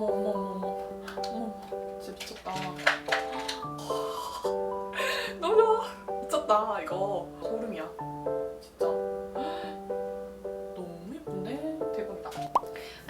어머 어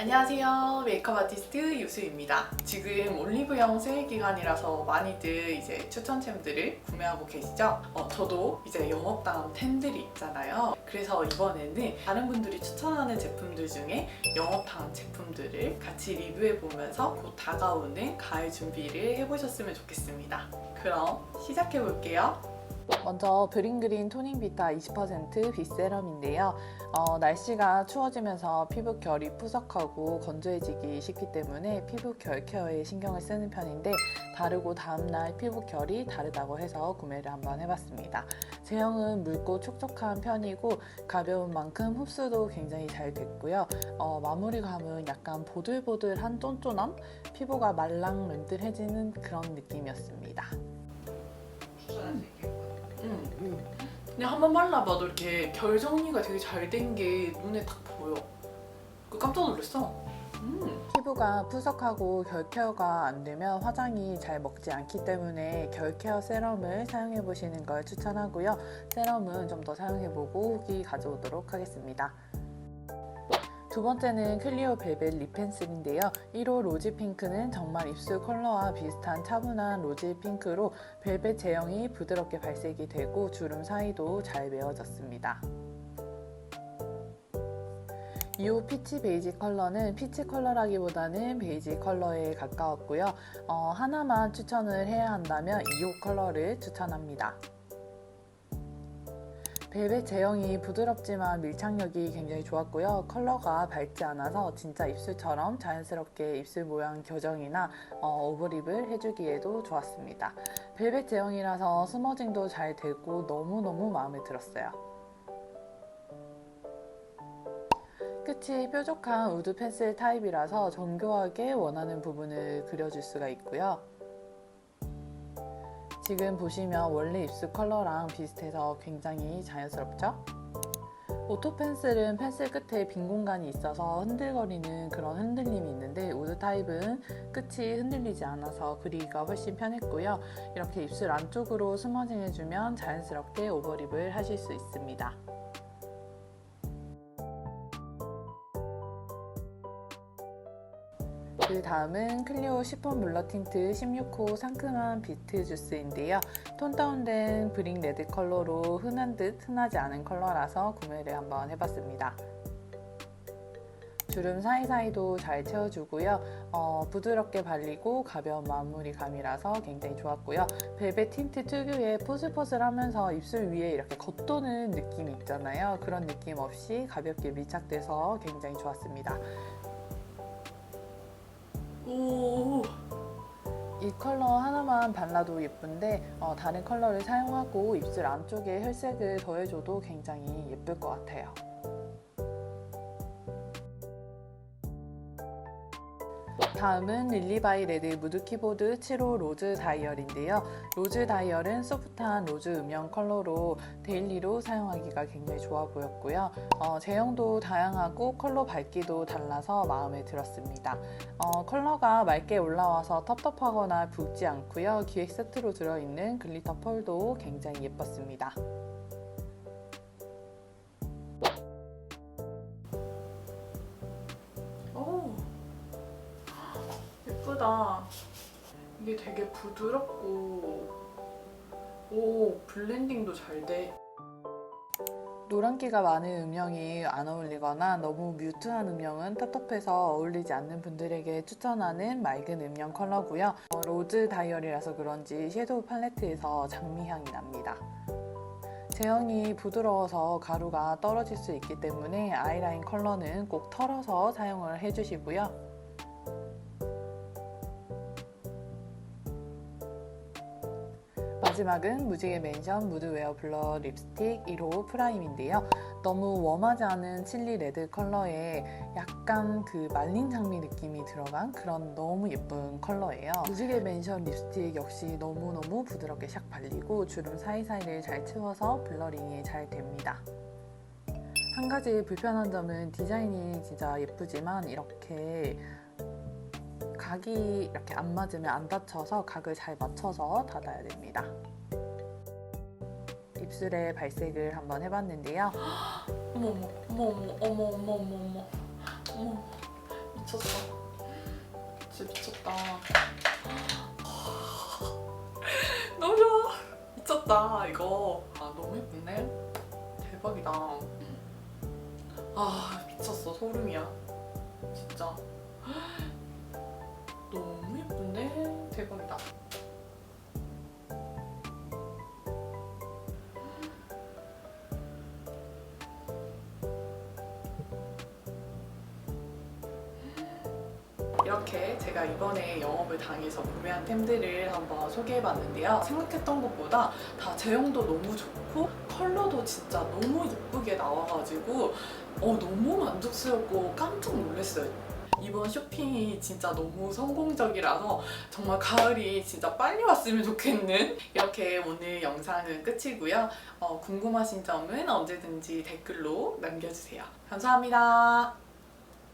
안녕하세요 메이크업 아티스트 유수입니다 지금 올리브영 세일 기간이라서 많이들 이제 추천템들을 구매하고 계시죠 어, 저도 이제 영업당한 템들이 있잖아요 그래서 이번에는 다른 분들이 추천하는 제품들 중에 영업당한 제품들을 같이 리뷰해보면서 곧 다가오는 가을 준비를 해보셨으면 좋겠습니다. 그럼 시작해볼게요. 먼저 브링그린 토닝 비타 20% 빗세럼인데요. 어, 날씨가 추워지면서 피부 결이 푸석하고 건조해지기 쉽기 때문에 피부 결 케어에 신경을 쓰는 편인데 다르고 다음날 피부 결이 다르다고 해서 구매를 한번 해봤습니다. 제형은 묽고 촉촉한 편이고 가벼운 만큼 흡수도 굉장히 잘 됐고요. 어, 마무리감은 약간 보들보들한 쫀쫀함? 피부가 말랑맨들해지는 그런 느낌이었습니다. 추천할 수 있 그냥 한번 발라봐도 이렇게 결 정리가 되게 잘 된 게 눈에 딱 보여. 그 깜짝 놀랐어. 음. 피부가 푸석하고 결 케어가 안 되면 화장이 잘 먹지 않기 때문에 결 케어 세럼을 사용해 보시는 걸 추천하고요. 세럼은 좀 더 사용해 보고 후기 가져오도록 하겠습니다. 두 번째는 클리오 벨벳 립 펜슬인데요. 1호 로지 핑크는 정말 입술 컬러와 비슷한 차분한 로지 핑크로 벨벳 제형이 부드럽게 발색이 되고 주름 사이도 잘 메워졌습니다. 2호 피치 베이지 컬러는 피치 컬러라기보다는 베이지 컬러에 가까웠고요. 어, 하나만 추천을 해야 한다면 2호 컬러를 추천합니다. 벨벳 제형이 부드럽지만 밀착력이 굉장히 좋았고요. 컬러가 밝지 않아서 진짜 입술처럼 자연스럽게 입술 모양 교정이나 어, 오버립을 해주기에도 좋았습니다. 벨벳 제형이라서 스머징도 잘 되고 너무너무 마음에 들었어요. 끝이 뾰족한 우드 펜슬 타입이라서 정교하게 원하는 부분을 그려줄 수가 있고요. 지금 보시면 원래 입술 컬러랑 비슷해서 굉장히 자연스럽죠? 오토 펜슬은 펜슬 끝에 빈 공간이 있어서 흔들거리는 그런 흔들림이 있는데 우드 타입은 끝이 흔들리지 않아서 그리기가 훨씬 편했고요. 이렇게 입술 안쪽으로 스머징 해주면 자연스럽게 오버립을 하실 수 있습니다. 그 다음은 클리오 시폰 물러 틴트 16호 상큼한 비트 주스인데요. 톤 다운된 브링 레드 컬러로 흔한 듯 흔하지 않은 컬러라서 구매를 한번 해봤습니다. 주름 사이사이도 잘 채워주고요. 어, 부드럽게 발리고 가벼운 마무리감이라서 굉장히 좋았고요. 벨벳 틴트 특유의 포슬포슬하면서 입술 위에 이렇게 겉도는 느낌이 있잖아요. 그런 느낌 없이 가볍게 밀착돼서 굉장히 좋았습니다. 오. 이 컬러 하나만 발라도 예쁜데 어, 다른 컬러를 사용하고 입술 안쪽에 혈색을 더해줘도 굉장히 예쁠 것 같아요. 다음은 릴리바이 레드 무드 키보드 7호 로즈 다이얼인데요. 로즈 다이얼은 소프트한 로즈 음영 컬러로 데일리로 사용하기가 굉장히 좋아 보였고요. 어, 제형도 다양하고 컬러 밝기도 달라서 마음에 들었습니다. 어, 컬러가 맑게 올라와서 텁텁하거나 붉지 않고요. 기획 세트로 들어있는 글리터 펄도 굉장히 예뻤습니다. 예쁘다. 이게 되게 부드럽고 오 블렌딩도 잘 돼. 노란기가 많은 음영이 안 어울리거나 너무 뮤트한 음영은 텁텁해서 어울리지 않는 분들에게 추천하는 맑은 음영 컬러고요. 어, 로즈 다이얼이라서 그런지 섀도우 팔레트에서 장미향이 납니다. 제형이 부드러워서 가루가 떨어질 수 있기 때문에 아이라인 컬러는 꼭 털어서 사용을 해주시고요. 마지막은 무지개 맨션 무드웨어 블러 립스틱 1호 프라임인데요. 너무 웜하지 않은 칠리 레드 컬러에 약간 그 말린 장미 느낌이 들어간 그런 너무 예쁜 컬러예요. 무지개 맨션 립스틱 역시 너무너무 부드럽게 샥 발리고 주름 사이사이를 잘 채워서 블러링이 잘 됩니다. 한 가지 불편한 점은 디자인이 진짜 예쁘지만 이렇게 각이 이렇게 안 맞으면 안 닫혀서 각을 잘 맞춰서 닫아야 됩니다. 입술에 발색을 한번 해봤는데요. 어머 어머 어머 어머 어머 어머 어머 어머 미쳤어. 진짜 미쳤다. 너무 좋아. 미쳤다 이거. 아 너무 예쁜데? 대박이다. 아 미쳤어 소름이야. 진짜. 너무 예쁜데? 대박이다. 이렇게 제가 이번에 영업을 당해서 구매한 템들을 한번 소개해봤는데요. 생각했던 것보다 다 제형도 너무 좋고 컬러도 진짜 너무 예쁘게 나와가지고 어, 너무 만족스럽고 깜짝 놀랐어요. 이번 쇼핑이 진짜 너무 성공적이라서 정말 가을이 진짜 빨리 왔으면 좋겠는 이렇게 오늘 영상은 끝이고요. 어, 궁금하신 점은 언제든지 댓글로 남겨주세요. 감사합니다.